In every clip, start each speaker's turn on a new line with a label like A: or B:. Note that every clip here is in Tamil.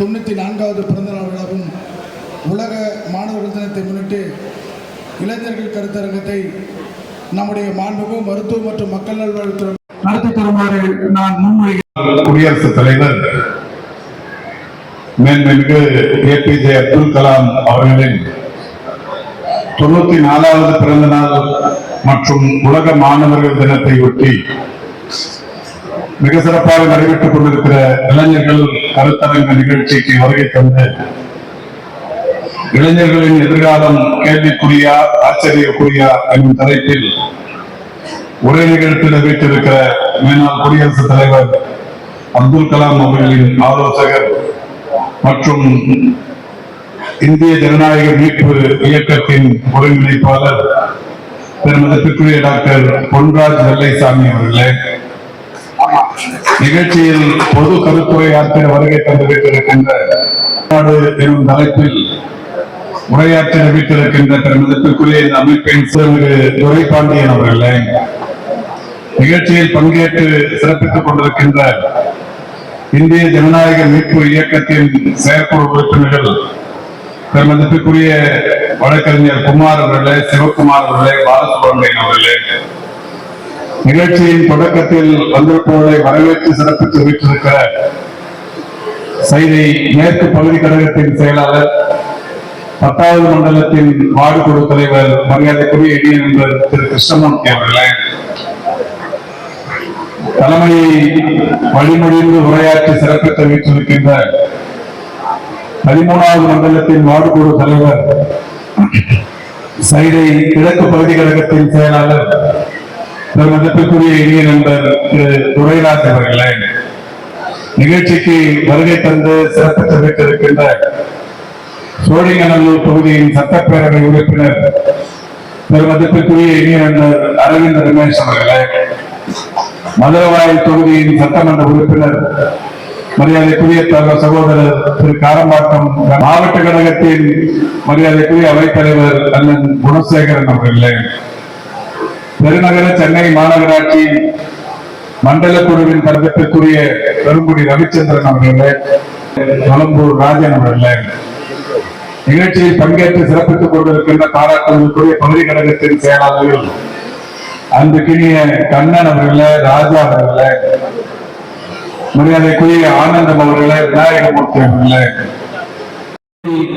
A: தொண்ணூற்றி நான்காவது பிறந்தநாள் விழாவும் உலக மாணவர்கள் தினத்தை முன்னிட்டு இளைஞர்கள் கருத்தரங்கத்தை நம்முடைய மாண்புமிகு மருத்துவ மற்றும் மக்கள் நல்வாழ்வுத்துறை நடத்தி தருமாறு நான் முன்மொழிகிறேன்.
B: குடியரசுத் தலைவர் மேன்மிகு ஏபிஜே அப்துல் கலாம் அவர்களின் தொண்ணூத்தி நாலாவது பிறந்த நாள் மற்றும் உலக மாணவர்கள் தினத்தை ஒட்டி மிக சிறப்பாக நடைபெற்றுக் கொண்டிருக்கிற இளைஞர்கள் கருத்தரங்க நிகழ்ச்சிக்கு வருகை தந்து இளைஞர்களின் எதிர்காலம் கேள்விக்குரியா ஆச்சரியக்குரியா என்னும் தலைப்பில் உரை நிகழ்த்தி நடைபெற்றிருக்கிற மேனால் குடியரசுத் தலைவர் அப்துல் கலாம் அவர்களின் ஆலோசகர் மற்றும் இந்திய ஜனநாயக மீட்பு இயக்கத்தின் ஒருங்கிணைப்பாளர் பெருமதிப்பிற்குரிய டாக்டர் பொன்ராஜ் வெள்ளைசாமி அவர்களே. நிகழ்ச்சியில் பொது கருத்துரையாற்ற வருகை தந்திருக்கின்ற எனும் தலைப்பில் உரையாற்ற அறிவித்திருக்கின்ற பெருமதிப்பிற்குரிய இந்த அமைப்பின் சிறுமிகு துரைபாண்டியன் அவர்களே நிகழ்ச்சியில் பங்கேற்று சிறப்பித்துக் கொண்டிருக்கின்ற இந்திய ஜனநாயக மீட்பு இயக்கத்தின் செயற்குழு உறுப்பினர்கள் பெருமதிப்புக்குரிய வழக்கறிஞர் குமார் அவர்களே சிவகுமார் அவர்களே பாலசுப்ரமணியன் அவர்களே நிகழ்ச்சியின் தொடக்கத்தில் வந்திருப்பவர்களை வரவேற்று சிறப்பித்து வைத்திருக்கிற செய்தி மேற்கு பகுதி கழகத்தின் செயலாளர் பத்தாவது மண்டலத்தின் வார்டு குழு தலைவர் மரியாதைக்குரிய இடியன் என்பவர் திரு கிருஷ்ணமூர்த்தி அவர்களே. தலைமையை வழிமொழிந்து உரையாற்றி சிறப்பித்து வைத்திருக்கின்ற பதிமூணாவது மண்டலத்தின் வார்டு குழு தலைவர் சைதை கிழக்கு பகுதி கழகத்தின் செயலாளர் பெருமதிப்பிற்குரிய இனிய நண்பர் திரு துரைராஜ் அவர்களே நிகழ்ச்சிக்கு வருகை தந்து சிறப்பு தெரிவித்திருக்கின்ற சோழிங்கநல்லூர் தொகுதியின் சட்டப்பேரவை உறுப்பினர் பெருமதிப்பிற்குரிய இனிய நண்பர் அரவிந்த் ரமேஷ் அவர்களே மதுரவாயல் தொகுதியின் சட்டமன்ற உறுப்பினர் மரியாதைக்குரிய தலைவர் சகோதரர் திரு காரம்பாக்கம் மாவட்ட கழகத்தின் மரியாதைக்குரிய அவைத்தலைவர் அண்ணன் குணசேகரன் அவர்களே. பெருநகர சென்னை மாநகராட்சி மண்டல குழுவின் கருத்திற்குரிய பெருங்குடி ரவிச்சந்திரன் அவர்களே மலம்பூர் ராஜன் அவர்களே நிகழ்ச்சியில் பங்கேற்று சிறப்பித்துக் கொண்டிருக்கின்ற பாராட்டுவதற்குரிய பகுதி கழகத்தின் செயலாளர்கள் அன்புக்கினிய கண்ணன் அவர்களே ராஜா அவர்களே மரியாதைக்குரிய ஆனந்தம் அவர்களே விநாயகமூர்த்தி அவர்களே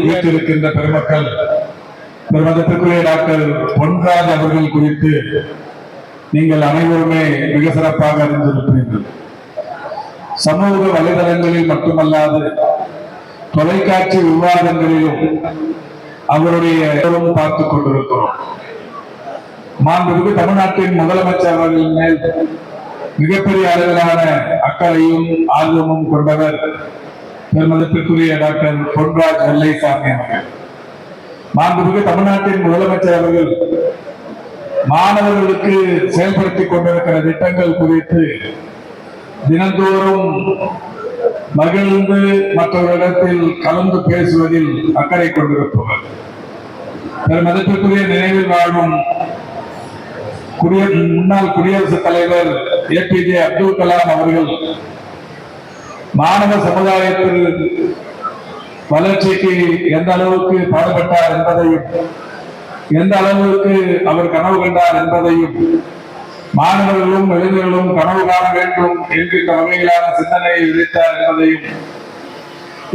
B: வீட்டிருக்கின்ற பெருமக்கள் பெருமதத்திற்குரிய டாக்டர் பொன்ராஜ் அவர்கள் குறித்து நீங்கள் அனைவருமே மிக சிறப்பாக அறிந்திருக்கிறீர்கள். சமூக வலைதளங்களில் மட்டுமல்லாது தொலைக்காட்சி விவாதங்களிலும் அவருடைய பார்த்துக் கொண்டிருக்கிறோம். மாண்புமிகு தமிழ்நாட்டின் முதலமைச்சர் அவர்களின் மேல் மிகப்பெரிய அளவிலான அக்கறையும் ஆர்வமும் கொண்டவர் பெருமதிப்பிற்குரிய டாக்டர் பொன்ராஜ் வெள்ளைசாமி அவர்கள். மாண்புமிகு தமிழ்நாட்டின் முதலமைச்சர் அவர்கள் மாணவர்களுக்கு செயல்படுத்திக் கொண்டிருக்கிற திட்டங்கள் குறித்து தினந்தோறும் மகிழ்ந்து மற்றவர்களிடத்தில் கலந்து பேசுவதில் அக்கறை கொண்டிருப்பவர். மதத்திற்குரிய நினைவில் வாழும் குடிய முன்னாள் குடியரசுத் தலைவர் ஏபிஜே அப்துல் கலாம் அவர்கள் மாணவ சமுதாயத்தில் வளர்ச்சிக்கு எந்த அளவுக்கு பாடுபட்டார் என்பதையும் எந்த அளவுக்கு அவர் கனவு கண்டார் என்பதையும் மாணவர்களும் இளைஞர்களும் கனவு காண வேண்டும் என்கின்ற வகையிலான சிந்தனையை விதைத்தார் என்பதையும்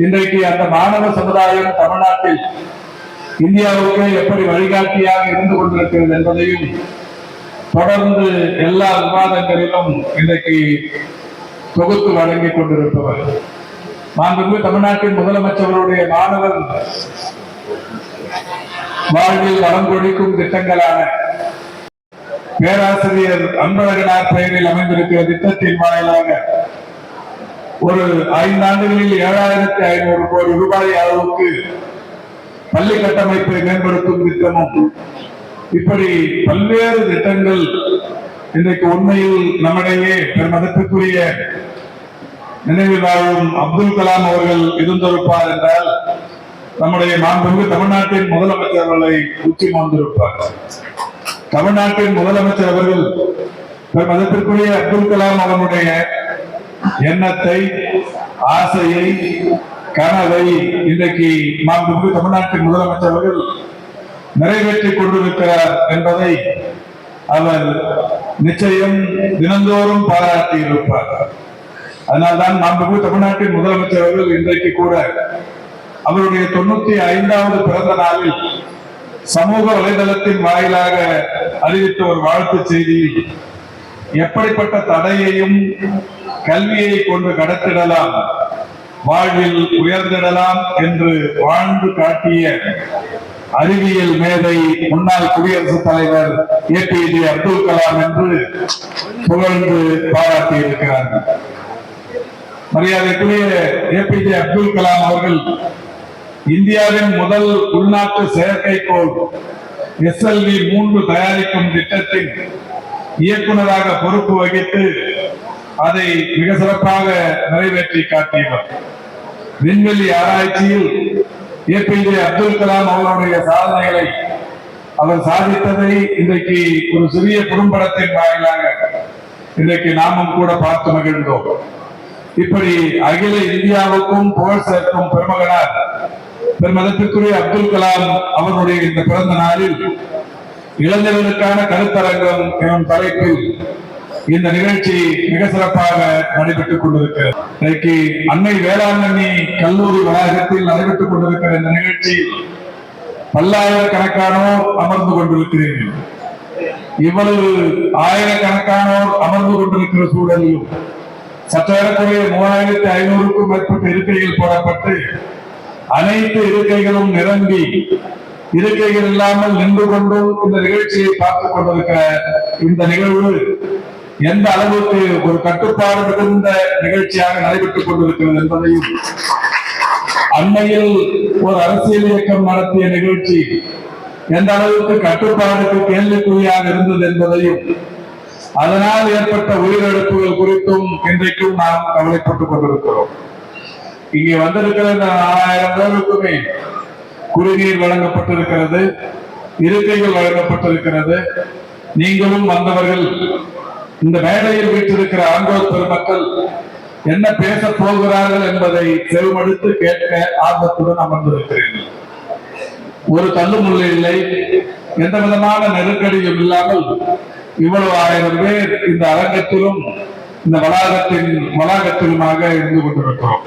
B: இன்றைக்கு அந்த மாணவ சமுதாயம் தமிழ்நாட்டில் இந்தியாவுக்கு எப்படி வழிகாட்டியாக இருந்து கொண்டிருக்கிறது என்பதையும் தொடர்ந்து எல்லா விவாதங்களிலும் இன்றைக்கு தொகுத்து வழங்கிக் கொண்டிருப்பவர். மாண்புமிகு தமிழ்நாட்டின் முதலமைச்சருடைய மாணவர் வாழ்வில் வளம் கொடிக்கும் திட்டங்களான பேராசிரியர் அன்பழகனார் பெயரில் அமைந்திருக்கிற திட்டத்தின் வாயிலாக ஒரு ஐந்தாண்டுகளில் ஏழாயிரத்தி ஐநூறு கோடி ரூபாய் அளவுக்கு பள்ளி கட்டமைப்பை மேம்படுத்தும் திட்டமும் இப்படி பல்வேறு திட்டங்கள் இன்றைக்கு உண்மையில் நம்மிடையே பெருமதத்திற்குரிய நினைவில் வாழும் அப்துல் கலாம் அவர்கள் இருந்திருப்பார் என்றால் நம்முடைய மாண்புமிகு தமிழ்நாட்டின் முதலமைச்சர் அவர்களை உச்சி மோந்திருப்பார் தமிழ்நாட்டின் முதலமைச்சர் அவர்கள் மதத்திற்குரிய அப்துல் கலாம் அவனுடைய எண்ணத்தை ஆசையை கனவை இன்றைக்கு மாண்புமிகு தமிழ்நாட்டின் முதலமைச்சர் அவர்கள் நிறைவேற்றிக் கொண்டிருக்கிறார் என்பதை அவர் நிச்சயம் தினந்தோறும் பாராட்டி இருப்பார் அதனால்தான் மாண்புமிகு தமிழ்நாட்டின் முதலமைச்சர் அவர்கள் இன்றைக்கு கூட அவருடைய தொண்ணூத்தி ஐந்தாவது பிறந்த நாளில் சமூக வலைதளத்தின் வாயிலாக அறிவித்த ஒரு வாழ்த்து செய்தியில் எப்படிப்பட்ட தடையையும் கல்வியை கொண்டு கடத்திடலாம் வாழ்வில் உயர்ந்திடலாம் என்று வாழ்ந்து காட்டிய அறிவியல் மேதை முன்னாள் குடியரசுத் தலைவர் ஏபிஜே அப்துல் கலாம் என்று புகழ்ந்து பாராட்டியிருக்கிறார்கள். மரியாதைக்குரிய ஏபிஜே அப்துல் கலாம் அவர்கள் இந்தியாவின் முதல் உள்நாட்டு செயற்கைக்கோள் எஸ்எல்வி மூன்று தயாரிக்கும் திட்டத்தின் இயக்குனராக பொறுப்பு வகித்து அதை மிக சிறப்பாக நிறைவேற்றி காட்டியவர். விண்வெளி ஆராய்ச்சியில் ஏபிஜே அப்துல் கலாம் அவர்களுடைய சாதனைகளை அவர் சாதித்ததை இன்றைக்கு ஒரு சிறிய குறும்படத்தின் வாயிலாக இன்றைக்கு நாமும் கூட பார்த்து மகிழ்ந்தோம். இப்படி அகில இந்தியாவுக்கும் புகழ் சேர்க்கும் பெருமகனார் பெருமதத்திற்குரிய அப்துல் கலாம் அவருடைய இந்த பிறந்த நாளில் இளைஞர்களுக்கான கருத்தரங்கம் எனும் தலைப்பில் இந்த நிகழ்ச்சி மிக சிறப்பாக நடைபெற்றுக் கொண்டிருக்கிறது. இன்றைக்கு அன்னை வேளாங்கண்ணி கல்லூரி வளாகத்தில் நடைபெற்றுக் கொண்டிருக்கிற இந்த நிகழ்ச்சி பல்லாயிரக்கணக்கானோர் அமர்ந்து கொண்டிருக்கிறீர்கள். இவ்வளவு ஆயிரக்கணக்கானோர் அமர்ந்து கொண்டிருக்கிற சூழலிலும் சற்றேறக்குறைய மூவாயிரத்தி ஐநூறுக்கும் மேற்பட்ட இருக்கைகள் போடப்பட்டு அனைத்து இருக்கைகளும் நிரம்பி இருக்கைகள் இல்லாமல் நின்று கொண்டும் இந்த நிகழ்ச்சியை பார்த்துக் கொண்டிருக்கிற இந்த நிகழ்வு எந்த அளவுக்கு ஒரு கட்டுப்பாடு மிகுந்த நிகழ்ச்சியாக நடைபெற்றுக் கொண்டிருக்கிறது என்பதையும் அண்மையில் ஒரு அரசியல் இயக்கம் நடத்திய நிகழ்ச்சி எந்த அளவுக்கு கட்டுப்பாடுக்கு கேள்விக்குறியாக இருந்தது என்பதையும் அதனால் ஏற்பட்ட உயிரிழப்புகள் குறித்தும் இன்றைக்கும் நாம் கவலைப்பட்டுக் கொண்டிருக்கிறோம். இங்கே வந்திருக்கிற இந்த நாலாயிரம் பேருக்குமே குடிநீர் வழங்கப்பட்டிருக்கிறது இருக்கைகள் வழங்கப்பட்டிருக்கிறது. நீங்களும் வந்தவர்கள் இந்த மேடையில் வீட்டிருக்கிற ஆண்டோர் பெருமக்கள் என்ன பேச போகிறார்கள் என்பதை செருமடுத்து கேட்க ஆர்வத்துடன் அமர்ந்திருக்கிறீர்கள் ஒரு தள்ளுமுள்ள இல்லை எந்த விதமான நெருக்கடியும் இல்லாமல் இவ்வளவு ஆயிரம் பேர் இந்த அரங்கத்திலும் இந்த வளாகத்தின் வளாகத்திலுமாக இருந்து கொண்டிருக்கிறோம்.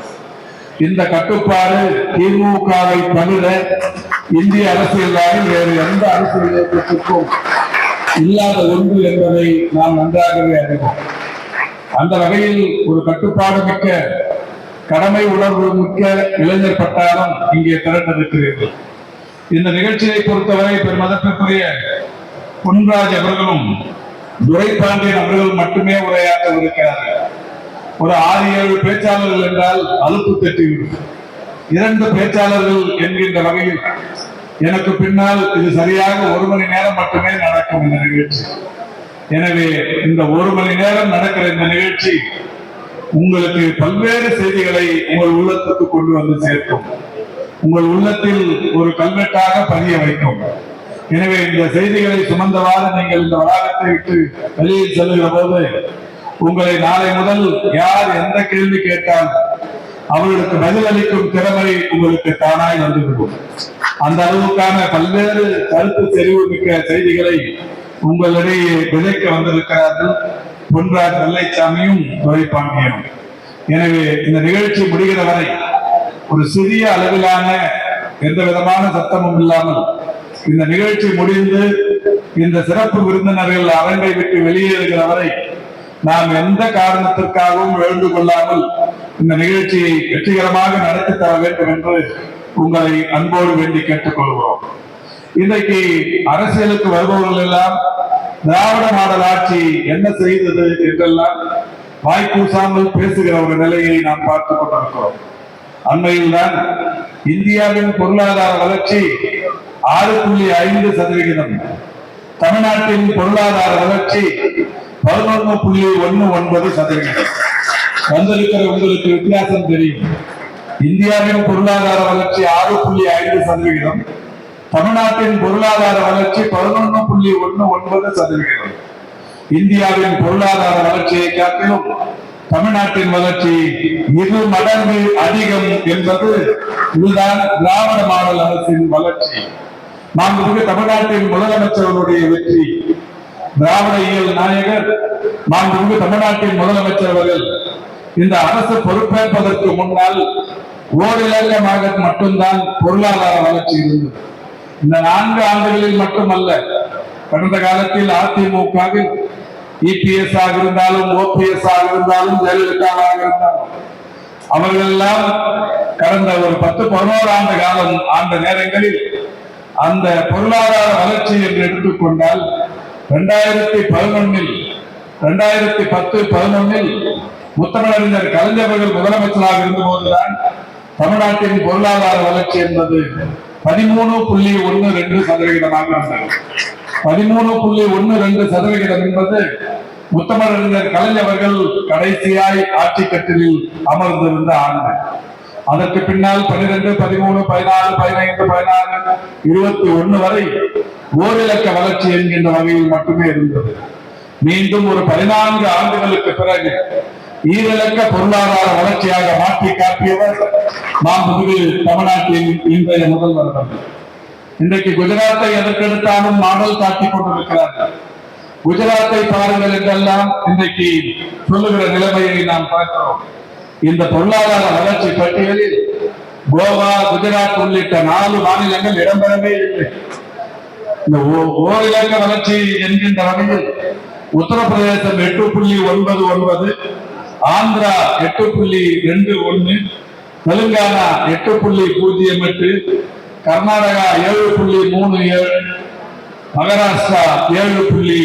B: இந்த கட்டுப்பாடு திமுகவை தவிர இந்திய அரசியல் வேறு எந்த அரசியல் இயக்கத்திற்கும் இல்லாத ஒன்று என்பதை நாம் நன்றாகவே அறிவோம். அந்த வகையில் ஒரு கட்டுப்பாடு மிக்க கடமை உணர்வு மிக்க இளைஞர் பட்டாளம் இங்கே திரண்டிருக்கிறீர்கள் இந்த நிகழ்ச்சியை பொறுத்தவரை பெருமதத்திற்குரிய பொன்ராஜ் அவர்களும் துரைப்பாண்டியன் அவர்கள் மட்டுமே உரையாற்றவிருக்கிறார்கள் ஒரு ஆறு ஏழு பேச்சாளர்கள் என்றால் அலுப்பு தட்டிவிடும் இரண்டு பேச்சாளர்கள் என்கின்ற வகையில் எனக்கு பின்னால் இது சரியாக ஒரு மணி நேரம் மட்டுமே நடக்கும் இந்த நிகழ்ச்சி. எனவே இந்த ஒரு மணி நேரம் நடக்கிற இந்த நிகழ்ச்சி உங்களுக்கு பல்வேறு செய்திகளை உங்கள் உள்ளத்துக்கு கொண்டு வந்து சேர்க்கும். உங்கள் உள்ளத்தில் ஒரு கல்வெட்டாக பதிய வைக்கும். எனவே இந்த செய்திகளை சுமந்தவாறு நீங்கள் இந்த வளாகத்தை விட்டு வெளியில் செல்லுகிற போது உங்களை நாளை முதல் யார் எந்த கேள்வி கேட்டால் அவர்களுக்கு பதிலளிக்கும் திறமை உங்களுக்கு தானாய் வந்துவிடும் அந்த அளவுக்கான பல்வேறு கருத்து தெரிவு மிக்க செய்திகளை உங்களிடையே விதைக்க வந்திருக்கிறார்கள். பொன்றார் வெள்ளைச்சாமியும் துரைப்பாண்டியனும் எனவே இந்த நிகழ்ச்சி முடிகிற வரை ஒரு சிறிய அளவிலான எந்த விதமான சத்தமும் இல்லாமல் இந்த நிகழ்ச்சி முடிந்து இந்த சிறப்பு விருந்தினர்கள் அரங்கை விட்டு வெளியேறுகிற வரை நாம் எந்த காரணத்திற்காகவும் எழுந்து கொள்ளாமல் இந்த நிகழ்ச்சியை வெற்றிகரமாக நடத்தி தர வேண்டும் என்று உங்களை அன்போடு வேண்டி கேட்டுக்கொள்கிறோம். இன்றைக்கு அரசியலுக்கு வருபவர்கள் எல்லாம் திராவிட மாடல் ஆட்சி என்ன செய்தது என்றெல்லாம் வாய்ப்பூசாமல் பேசுகிற ஒரு நிலையை நாம் பார்த்துக் கொண்டிருக்கிறோம். அண்மையில் தான் இந்தியாவின் பொருளாதார வளர்ச்சி ஆறு புள்ளி ஐந்து சதவிகிதம். தமிழ்நாட்டின் பொருளாதார வளர்ச்சி பதினொன்று புள்ளி ஒன்னு ஒன்பது சதவிகிதம். வந்திருக்கிற உங்களுக்கு வித்தியாசம் தெரியும். இந்தியாவின் பொருளாதார வளர்ச்சி ஆறு புள்ளி ஐந்து சதவிகிதம். தமிழ்நாட்டின் பொருளாதார வளர்ச்சி பதினொன்று புள்ளி ஒன்னு ஒன்பது சதவிகிதம். இந்தியாவின் பொருளாதார வளர்ச்சியை காட்டிலும் தமிழ்நாட்டின் வளர்ச்சி இரு மடங்கு அதிகம் என்பது இதுதான் திராவிட மாடல் அரசின் வளர்ச்சி. மாண்புமிகு தமிழ்நாட்டின் முதலமைச்சர்களுடைய வெற்றி. திராவிட இயல் நாயகர் மாண்புமிகு தமிழ்நாட்டின் முதலமைச்சர் அவர்கள். இந்த அரசு பொறுப்பேற்பதற்கு முன்னால் ஓரிலக்கமாக மட்டும்தான் பொருளாதார வளர்ச்சி இருந்தது. இந்த நான்கு ஆண்டுகளில் மட்டுமல்ல கடந்த காலத்தில் அதிமுகவில் இபிஎஸ் ஆக இருந்தாலும் ஓபிஎஸ் ஆக இருந்தாலும் ஜெயலலிதாவாக இருந்தாலும் அவர்கள் எல்லாம் கடந்த ஒரு பத்து பதினோரு ஆண்டு காலம் ஆண்ட நேரங்களில் அந்த பொருளாதார வளர்ச்சி என்று எடுத்துக்கொண்டால் இரண்டாயிரத்தி பதினொன்னில் இரண்டாயிரத்தி பத்து பதினொன்னில் முத்தமிழறிஞர் கலைஞர்கள் முதலமைச்சராக இருந்தபோதுதான் தமிழ்நாட்டின் பொருளாதார வளர்ச்சி என்பது பதிமூணு புள்ளி ஒன்று ரெண்டு சதவிகிதமாக இருந்தது பதிமூணு புள்ளி ஒன்று ரெண்டு சதவிகிதம் என்பது முத்தமிழறிஞர் கலைஞர்கள் கடைசியாய் ஆட்சி கட்டிலில் அமர்ந்திருந்த ஆண்டு. அதற்கு பின்னால் பன்னிரெண்டு பதிமூணு பதினாலு பதினைந்து பதினாறு இருபத்தி ஒண்ணு வரை ஓரிலக்க வளர்ச்சி என்கின்ற வகையில் மட்டுமே இருந்தது. மீண்டும் ஒரு பதினான்கு ஆண்டுகளுக்கு பிறகு ஈரிலக்க பொருளாதார வளர்ச்சியாக மாற்றி காட்டியவர் மாண்புமிகு தமிழ்நாட்டின் இன்றைய முதல்வர் அவர்கள் இன்றைக்கு குஜராத்தை எதற்கெடுத்தாலும் மாடல் காட்டிக் கொண்டிருக்கிறார்கள். குஜராத்தை பாருங்கள் என்றெல்லாம் இன்றைக்கு சொல்லுகிற நிலைமையை நாம் பார்க்கிறோம். இந்த பொருளாதார வளர்ச்சி பட்டியலில் கோவா குஜராத் உள்ளிட்ட நாலு மாநிலங்கள் இடம்பெறவே இல்லை. இந்த ஓ- ஓரிலக்க வளர்ச்சி என்கின்ற வகையில் உத்தரப்பிரதேசம் எட்டு புள்ளி ஒன்பது ஒன்பது ஆந்திரா எட்டு புள்ளி ரெண்டு ஒன்னு தெலுங்கானா எட்டு புள்ளி பூஜ்ஜியம் எட்டு கர்நாடகா ஏழு புள்ளி மூணு ஏழு மகாராஷ்டிரா ஏழு புள்ளி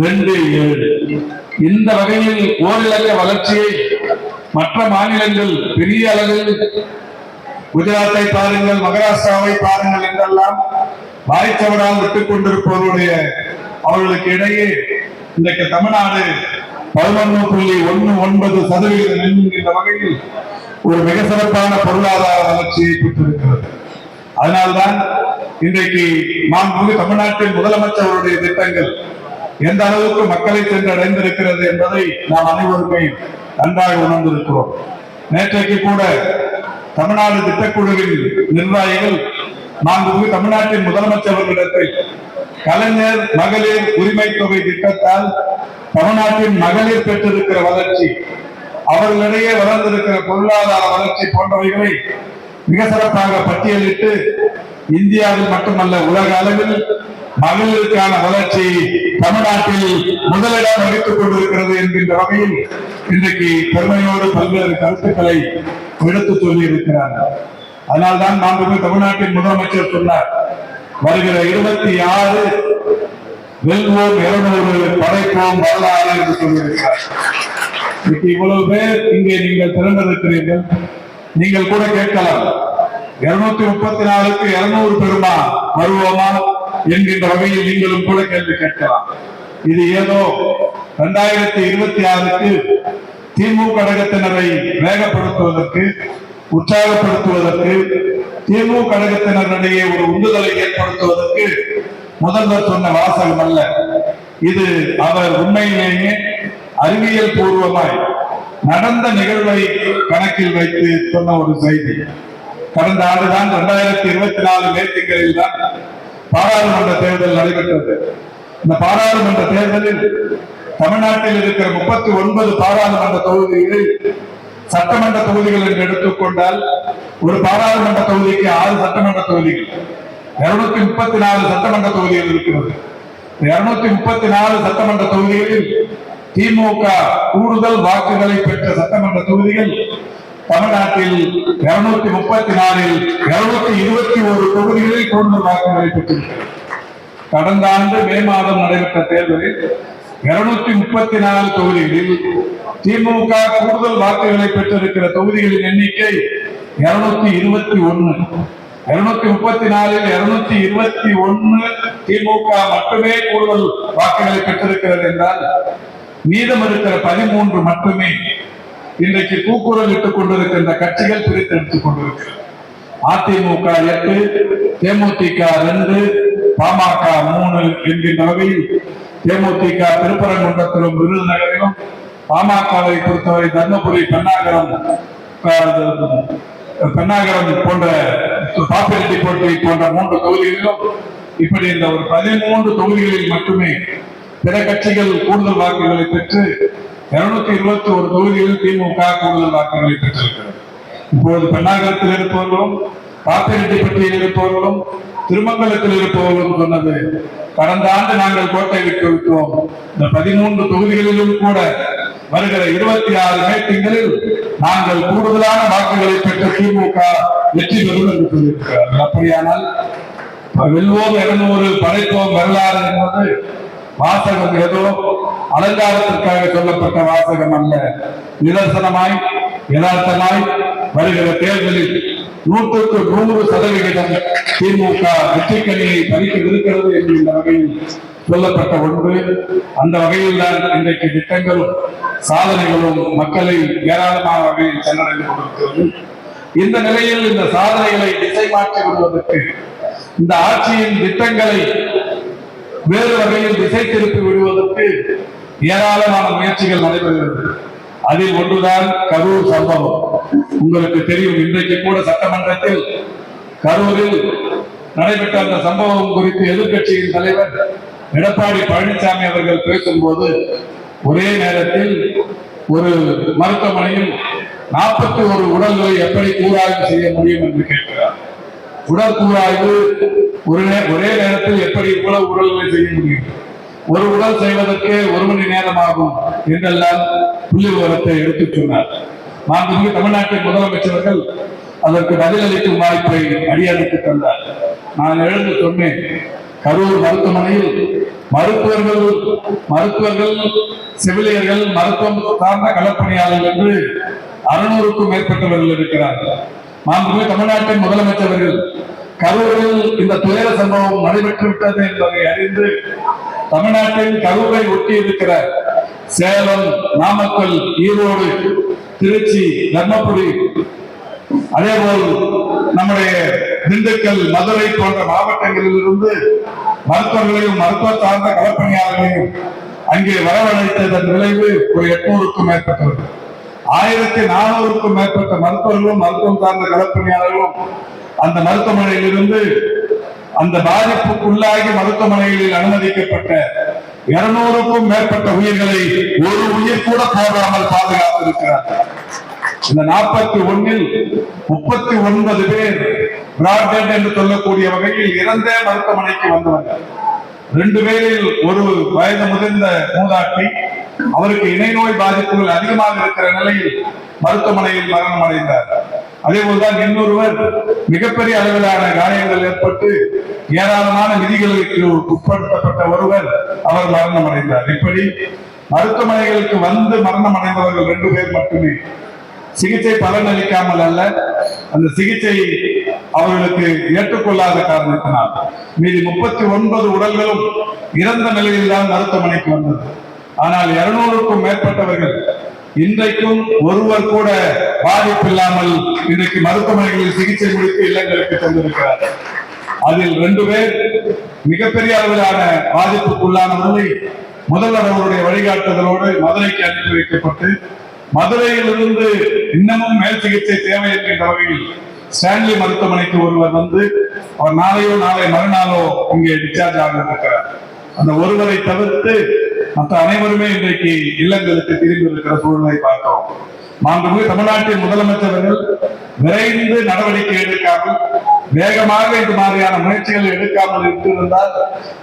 B: ரெண்டு ஏழு. இந்த வகையில் ஓரிலக்க வளர்ச்சியை மற்ற மாநிலங்கள் பெரிய அளவில் குஜராத்தை பாருங்கள் மகாராஷ்டிராவை பாருங்கள் என்றெல்லாம் வாய்ச்சவரால் விட்டுக் கொண்டிருப்பவருடைய அவர்களுக்கு இடையே இன்றைக்கு தமிழ்நாடு பதினொன்று புள்ளி ஒன்று ஒன்பது சதவீதம் என்கின்ற வகையில் ஒரு மிக சிறப்பான பொருளாதார வளர்ச்சியை பெற்றிருக்கிறது. அதனால்தான் இன்றைக்கு மாண்புமிகு தமிழ்நாட்டின் முதலமைச்சருடைய திட்டங்கள் எந்த அளவுக்கு மக்களை சென்றடைந்திருக்கிறது என்பதை நாம் அனைவருமே நன்றாக உணர்ந்திருக்கிறோம். நேற்றைக்கு கூட தமிழ்நாடு திட்டக்குழுவின் நிர்வாகிகள் நான்கு தமிழ்நாட்டின் முதலமைச்சர்களிடத்தில் கலைஞர் மகளிர் உரிமை தொகை திட்டத்தால் தமிழ்நாட்டின் மகளிர் பெற்றிருக்கிற வளர்ச்சி அவர்களிடையே வளர்ந்திருக்கிற பொருளாதார வளர்ச்சி போன்றவைகளை மிக சிறப்பாக பட்டியலிட்டு இந்தியாவில் மட்டுமல்ல உலக அளவில் மகளிருக்கான வளர்ச்சி தமிழ்நாட்டில் முதலிடம் வகித்துக் கொண்டிருக்கிறது என்கின்ற வகையில் இன்றைக்கு பெருமையோடு பல்வேறு கருத்துக்களை எடுத்து சொல்லி இருக்கிறார்கள் அதனால்தான் நாம் தமிழ்நாட்டின் முதலமைச்சர் சொன்னார். வருகிற இருபத்தி ஆறு வெல்வோம் இருநூறு படைப்போம் வரலாறு என்று சொல்லியிருக்கிறார். இன்னைக்கு இவ்வளவு பேர் இங்கே நீங்கள் திறந்திருக்கிறீர்கள் நீங்கள் கூட கேட்கலாம். இருநூத்தி முப்பத்தி நாலுக்கு இருநூறு பெருமா வருவோமா என்கின்ற வகையில் நீங்களும் கூட கேள்வி கேட்கலாம். இது ஏதோ இரண்டாயிரத்தி இருபத்தி ஆறுக்கு திமுக கழகத்தினரை வேகப்படுத்துவதற்கு உற்சாகப்படுத்துவதற்கு திமுக கழகத்தினரிடையே ஒரு உந்துதலை ஏற்படுத்துவதற்கு முதல்வர் சொன்ன வாசகம் அல்ல. இது அவர் உண்மையிலேயே அறிவியல் பூர்வமாய் நடந்த நிகழ்வை கணக்கில் வைத்து சொன்ன ஒரு செய்தி. கடந்த ஆண்டுதான் இரண்டாயிரத்தி இருபத்தி நாலு மே தான் பாராளுமன்ற தேர்தல் நடைபெற்றது. இந்த பாராளுமன்ற தேர்தலில் தமிழ்நாட்டில் இருக்கிற முப்பத்தி ஒன்பது பாராளுமன்ற தொகுதிகளில் சட்டமன்ற தொகுதிகள் என்று எடுத்துக்கொண்டால் ஒரு பாராளுமன்ற தொகுதிக்கு ஆறு சட்டமன்ற தொகுதிகள். இருநூத்தி முப்பத்தி நாலு சட்டமன்ற தொகுதிகள் இருக்கிறது. இருநூத்தி முப்பத்தி நாலு சட்டமன்ற தொகுதிகளில் திமுக கூடுதல் வாக்குகளை பெற்ற சட்டமன்ற தொகுதிகள் தமிழ்நாட்டில் இருநூத்தி முப்பத்தி நாலில் இருநூத்தி இருபத்தி ஒரு தொகுதிகளில் கூடுதல் வாக்குகளை பெற்றிருக்கிறது. கடந்த ஆண்டு மே மாதம் நடைபெற்ற தேர்தலில் இருநூத்தி முப்பத்தி நாலு தொகுதிகளில் திமுக கூடுதல் வாக்குகளை பெற்றிருக்கிற தொகுதிகளின் எண்ணிக்கை இருநூத்தி இருபத்தி ஒன்னு. இருநூத்தி முப்பத்தி நாலில் இருநூத்தி இருபத்தி ஒன்னு திமுக மட்டுமே கூடுதல் வாக்குகளை பெற்றிருக்கிறது என்றால் மீதம் இருக்கிற பதிமூன்று மட்டுமே இன்றைக்கு கூக்குரல் இட்டுக் கொண்டிருக்கின்ற கட்சிகள் பிரித்தெடுத்துக் கொண்டிருக்கிறது. அதிமுக எட்டு தேமுதிக ரெண்டு பாமக மூணு என்கின்ற வகையில் தேமுதிக திருப்பரங்குன்றத்திலும் விருதுநகரிலும் பாமகவை பொறுத்தவரை தர்மபுரி பெண்ணாகரம் பெண்ணாகரம் போன்ற பாப்பிரெட்டிப்பட்டி போன்ற மூன்று தொகுதிகளிலும் இப்படி இந்த ஒரு பதிமூன்று தொகுதிகளில் மட்டுமே பிற கட்சிகள் கூடுதல் வாக்குகளை பெற்று இருநூத்தி இருபத்தி ஒரு தொகுதிகளில் திமுக கூடுதல் வாக்குகளை பெற்றிருக்கிறது. இப்போது பெண்ணாகரத்தில் இருப்பவர்களும் பாப்பிரெட்டிப்பட்டியில் இருப்பவர்களும் திருமங்கலத்தில் இருப்பவர்களும் சொன்னது கடந்த ஆண்டு நாங்கள் கோட்டை விட்டு விட்டோம். இந்த பதிமூன்று தொகுதிகளிலும் கூட வருகிற இருபத்தி ஆறு மீட்டிங்களில் நாங்கள் கூடுதலான வாக்குகளை பெற்ற திமுக வெற்றி பெறும் என்று சொல்லியிருக்கிறார்கள். அப்படியானால் வெல்வோம் இருநூறு படைப்போம் வரலாறு என்பது வாசகம் ஏதோ அலங்காரத்திற்காக சொல்லப்பட்ட வாசகம் அல்ல. நிதர்சனமாய் யதார்த்தமாய் வருகிற தேர்தலில் நூற்றுக்கு நூறு சதவிகிதம் திமுக வெற்றிக்கணியை பறிக்கவிருக்கிறது என்று இந்த வகையில் சொல்லப்பட்ட ஒன்று. அந்த வகையில் தான் இன்றைக்கு திட்டங்களும் சாதனைகளும் மக்களை ஏராளமான வகையில் சென்றடைந்து கொண்டிருக்கிறது. இந்த நிலையில் இந்த சாதனைகளை திசை மாற்றி விடுவதற்கு இந்த ஆட்சியின் திட்டங்களை வேறு வகையில் திசை திருப்பி விடுவதற்கு ஏராளமான முயற்சிகள் நடைபெறுகிறது. அதில் ஒன்றுதான் கரூர் சம்பவம். உங்களுக்கு தெரியும் இன்றைக்கு கூட சட்டமன்றத்தில் கரூரில் நடைபெற்ற அந்த சம்பவம் குறித்து எதிர்க்கட்சியின் தலைவர் எடப்பாடி பழனிசாமி அவர்கள் பேசும்போது ஒரே நேரத்தில் ஒரு மருத்துவமனையில் நாற்பத்தி ஒரு உடல்களை எப்படி கூறாய்வு செய்ய முடியும் என்று கேட்கிறார். உடல் கூறாய்வு ஒரு ஒரே நேரத்தில் எப்படி இவ்வளவு உடல்களை செய்ய முடியும்? ஒரு உடல் செய்வதற்கு ஒரு மணி நேரம் ஆகும் என்றெல்லாம் புள்ளி விவரத்தை எடுத்துச் சொன்னார். மாண்புமிகு தமிழ்நாட்டின் முதலமைச்சர்கள் அதற்கு பதிலளிக்கும் வாய்ப்பை அடியாருக்கு தந்தார். நான் எழுந்து சொன்னேன் கரூர் மருத்துவமனையில் மருத்துவர்கள் மருத்துவர்கள் செவிலியர்கள் மருத்துவம் சார்ந்த களப்பணியாளர்கள் என்று அறுநூறுக்கும் மேற்பட்டவர்கள் இருக்கிறார்கள். மாண்புமிகு தமிழ்நாட்டின் முதலமைச்சர்கள் கரூரில் இந்த துயர சம்பவம் நடைபெற்று விட்டது என்பதை அறிந்து தமிழ்நாட்டின் கரூரை ஒட்டி இருக்கிற சேலம் நாமக்கல் ஈரோடு திருச்சி தர்மபுரி அதேபோல் நம்முடைய திண்டுக்கல் மதுரை போன்ற மாவட்டங்களில் இருந்து மருத்துவர்களையும் மருத்துவ சார்ந்த களப்பணியாளர்களையும் அங்கே வரவழைத்ததன் விளைவு ஒரு எட்நூறுக்கும் மேற்பட்டவர்கள் ஆயிரத்தி நானூறுக்கும் மேற்பட்ட மருத்துவர்களும் மருத்துவம் சார்ந்த களப்பணியாளர்களும் அந்த மருத்துவமனையில் இருந்து அந்த பாதிப்புக்குள்ளாகி மருத்துவமனைகளில் அனுமதிக்கப்பட்ட இருநூறுக்கும் மேற்பட்ட உயிர்களை ஒரு உயிர் கூட போடாமல் பாதுகாத்திருக்கிறார்கள் இந்த நாற்பத்தி ஒன்னில் முப்பத்தி ஒன்பது பேர் பிராட்பேண்ட் என்று சொல்லக்கூடிய வகையில் இறந்தே மருத்துவமனைக்கு வந்தவர்கள். ரெண்டு பேரில் ஒரு வயது முதிர்ந்த மூதாட்டி அவருக்கு இணை நோய் பாதிப்புகள் அதிகமாக இருக்கிற நிலையில் மருத்துவமனையில் மரணம் அடைந்தார். அதே போல்தான் இன்னொருவர் மிகப்பெரிய அளவிலான காயங்கள் ஏற்பட்டு ஏராளமான விதிகளுக்கு உட்படுத்தப்பட்ட ஒருவர் அவர் மரணம் அடைந்தார். இப்படி மருத்துவமனைகளுக்கு வந்து மரணம் அடைந்தவர்கள் ரெண்டு பேர் மட்டுமே. சிகிச்சை பலனளிக்காமல் அல்ல அந்த சிகிச்சை அவர்களுக்கு ஏற்றுக்கொள்ளாத காரணத்தினால் மீதி முப்பத்தி ஒன்பது உடல்களும் இறந்த நிலையில் தான் மருத்துவமனைக்கு வந்தது. ஆனால் இருநூறுக்கும் மேற்பட்டவர்கள் இன்றைக்கும் ஒருவர் கூட பாதிப்பில்லாமல் இன்றைக்கு மருத்துவமனைகளில் சிகிச்சை முடித்து இல்லங்களுக்கு சென்றிருக்கிறார்கள் அதில் ரெண்டு பேர் மிகப்பெரிய அளவிலான பாதிப்புக்குள்ளானவர்களை முதல்வர் அவருடைய வழிகாட்டுதலோடு மதுரைக்கு அனுப்பி வைக்கப்பட்டு மதுரையிலிருந்து இன்னமும் மேல் சிகிச்சை தேவை என்கின்ற வகையில் ஸ்டான்லி மருத்துவமனைக்கு ஒருவர் வந்து அவர் நாளையோ நாளை மறுநாளோ இங்கே டிஸ்சார்ஜ் ஆக இருக்கிறார் அந்த ஒருவரை தவிர்த்து மற்ற அனைவருமே இன்றைக்கு இல்லங்களுக்கு திரும்பி இருக்கிற சூழ்நிலை பார்க்கிறோம் மாண்புமிகு தமிழ்நாட்டின் முதலமைச்சர்கள் விரைந்து நடவடிக்கை எடுக்காமல் வேகமாக இந்த மாதிரியான முயற்சிகள் எடுக்காமல் இருந்திருந்தால்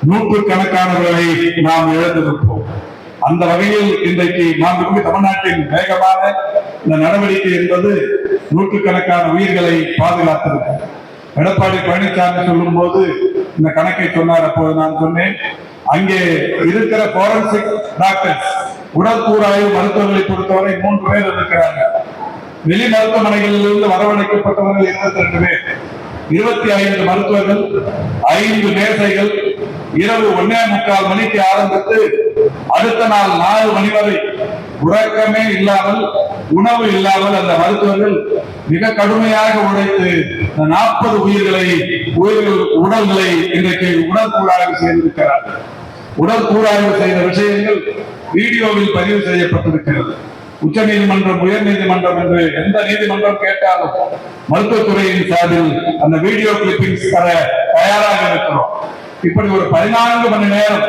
B: நூற்றுக்கணக்கானவர்களை நாம் இழந்திருப்போம் அந்த வகையில் இன்றைக்கு மாண்புமிகு தமிழ்நாட்டின் வேகமான இந்த நடவடிக்கை என்பது நூற்றுக்கணக்கான உயிர்களை பாதுகாத்திருக்கிறது. எடப்பாடி பழனிசாமி சொல்லும் போது இந்த கணக்கை சொன்னார் அப்போது நான் சொன்னேன் அங்கே இருக்கிற போரன்சிக் டாக்டர்ஸ் உடற்கூறாய்வு மருத்துவர்களை பொறுத்தவரை மூன்று பேர் இருக்கிறாங்க வெளி மருத்துவமனைகளிலிருந்து வரவழைக்கப்பட்டவர்கள் இருபத்தி ரெண்டு பேர். இருபத்தி ஐந்து மருத்துவர்கள் ஐந்து மேசைகள் இரவு ஒன்னே முக்கால் மணிக்கு ஆரம்பித்து அடுத்த நாள் நாலு மணி வரை உறக்கமே இல்லாமல் உணவு இல்லாமல் அந்த மருத்துவர்கள் மிக கடுமையாக உழைத்து நாற்பது உயிர்களை உயிர்கள் உடல்களை இன்றைக்கு உடற்கூறாய்வு சேர்ந்திருக்கிறார்கள் உடற்கூறாய்வு செய்த விஷயங்கள் வீடியோவில் பதிவு செய்யப்பட்டிருக்கிறது. உச்ச நீதிமன்றம் உயர் நீதிமன்றம் என்று எந்த நீதிமன்றம் கேட்டாலும் மருத்துவத்துறையின் சார்பில் அந்த வீடியோ கிளிப்பிங்ஸ் தர தயாராக இருக்கிறோம். இப்படி ஒரு பதினான்கு மணி நேரம்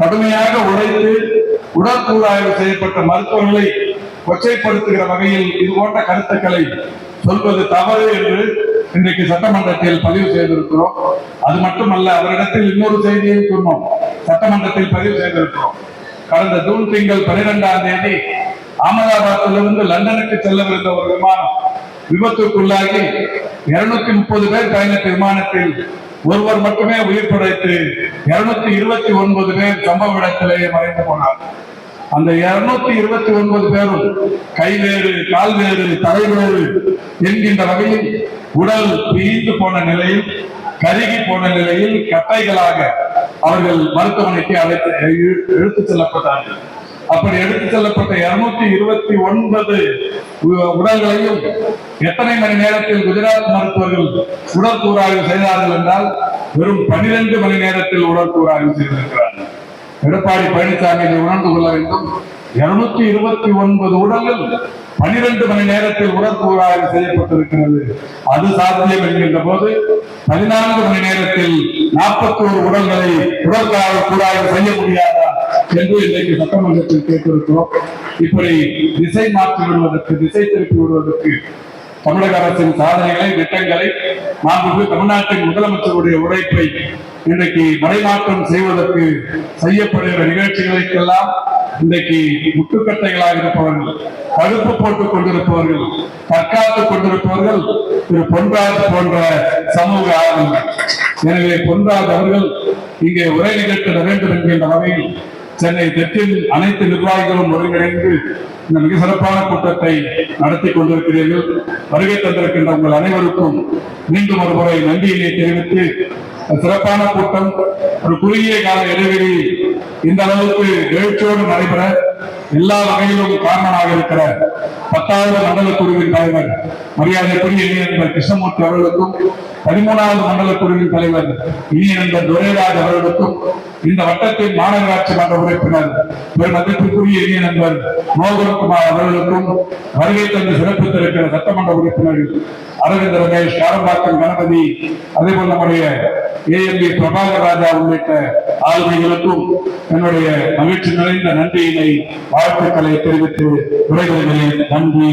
B: கடுமையாக உழைத்து உடற்கூறாய்வு செய்யப்பட்ட மருத்துவர்களை கொச்சைப்படுத்துகிற வகையில் இது போன்ற கருத்துக்களை சொல்வது தவறு என்று இன்றைக்கு சட்டமன்றத்தில் பதிவு செய்திருக்கிறோம். அது மட்டுமல்ல அவரிடத்தில் இன்னொரு செய்தியை சொன்னோம். சட்டமன்றத்தில் பதிவு செய்திருக்கிறோம். கடந்த ஜூன் திங்கள் பனிரெண்டாம் தேதி அகமதாபாத்திலிருந்து லண்டனுக்கு செல்லவிருந்த ஒரு விமானம் விபத்துக்குள்ளாகி இருநூத்தி முப்பது பேர் பயணித்த விமானத்தில் ஒருவர் மட்டுமே உயிர் பிழைத்து இருநூத்தி இருபத்தி ஒன்பது பேர் சம்பவ இடத்திலேயே மறைந்து போனார். அந்த இருநூத்தி இருபத்தி ஒன்பது பேரும் கைவேறு கால்வேறு தலைவேறு என்கின்ற வகையில் உடல் பிரிந்து போன நிலையில் கருகி போன நிலையில் கட்டைகளாக அவர்கள் மருத்துவமனைக்கு அழைத்து இழு- இழுத்துச் செல்லப்பட்டார்கள். அப்படி எடுத்துச் செல்லப்பட்ட இருநூத்தி இருபத்தி ஒன்பது உடல்களையும் எத்தனை மணி நேரத்தில் குஜராத் மருத்துவர்கள் உடல் கூறாய்வு செய்தார்கள் என்றால் வெறும் பனிரெண்டு மணி நேரத்தில் உடல் கூறாய்வு செய்திருக்கிறார்கள். எடப்பாடி பழனிசாமி இதை உணர்ந்து கொள்ள வேண்டும். இருநூத்தி இருபத்தி ஒன்பது உடல்கள் பனிரெண்டு மணி நேரத்தில் உடற்கூறாய்வு செய்யப்பட்டிருக்கிறது அது சாத்தியம் என்கின்ற போது பதினான்கு மணி நேரத்தில் நாற்பத்தி ஒரு உடல்களை உடற்கூறாய்வு கூறாய்வு செய்ய முடியாதா என்று இன்றைக்கு சட்டமன்றத்தில் கேட்டிருக்கிறோம். இப்படி திசை மாற்றி விடுவதற்கு திசை திருப்பி விடுவதற்கு தமிழக அரசின் சாதனைகளை திட்டங்களை மாண்புக்கு தமிழ்நாட்டின் முதலமைச்சருடைய உழைப்பை இன்றைக்கு மறைமாற்றம் செய்வதற்கு செய்யப்படுகிற நிகழ்ச்சிகளுக்கெல்லாம் இன்றைக்கு முட்டுக்கட்டைகளாக இருப்பவர்கள் கழுப்பு போட்டுக் கொண்டிருப்பவர்கள் தற்காத்துக் கொண்டிருப்பவர்கள் திரு பொன்ராஜ் போன்ற சமூக ஆர்வங்கள் எனவே பொன்ராஜ் அவர்கள் இங்கே உரை நிகழ்த்திட வேண்டும் என்கின்ற வகையில் சென்னை தெற்கில் அனைத்து நிர்வாகிகளும் ஒருங்கிணைந்து இந்த மிக சிறப்பான கூட்டத்தை நடத்தி கொண்டிருக்கிறீர்கள். வருகை தந்திருக்கின்ற உங்கள் அனைவருக்கும் மீண்டும் ஒரு முறை நன்றியினை தெரிவித்து சிறப்பான கூட்டம் ஒரு குறுகிய கால இடைவெளி இந்த அளவுக்கு எழுச்சியோடு நடைபெற எல்லா வகையிலும் காரணமாக இருக்கிற பத்தாவது மண்டல குழுவின் தலைவர் மரியாதைக்குரிய இணையர் கிருஷ்ணமூர்த்தி அவர்களுக்கும் பதிமூணாவது மண்டல குழுவின் தலைவர் இனியனந்தர் துரைராஜ் அவர்களுக்கும் இந்த வட்டத்தின் மாநகராட்சி மன்ற உறுப்பினர் பெருமதிப்பிற்குரிய இணைய நண்பர் மோகன்குமார் அவர்களுக்கும் வருகை தந்து சிறப்பித்திருக்கிற சட்டமன்ற உறுப்பினர்கள் அரவிந்த் ரமேஷ் காரம்பாக்கம் கணபதி அதே போல் நம்முடைய ஏஎம்பி பிரபாகர் ராஜா உள்ளிட்ட ஆளுமைகளுக்கும் என்னுடைய மகிழ்ச்சி நிறைந்த நன்றியினை வாழ்த்துக்களை தெரிவித்து விடைபெறுகிறேன். நன்றி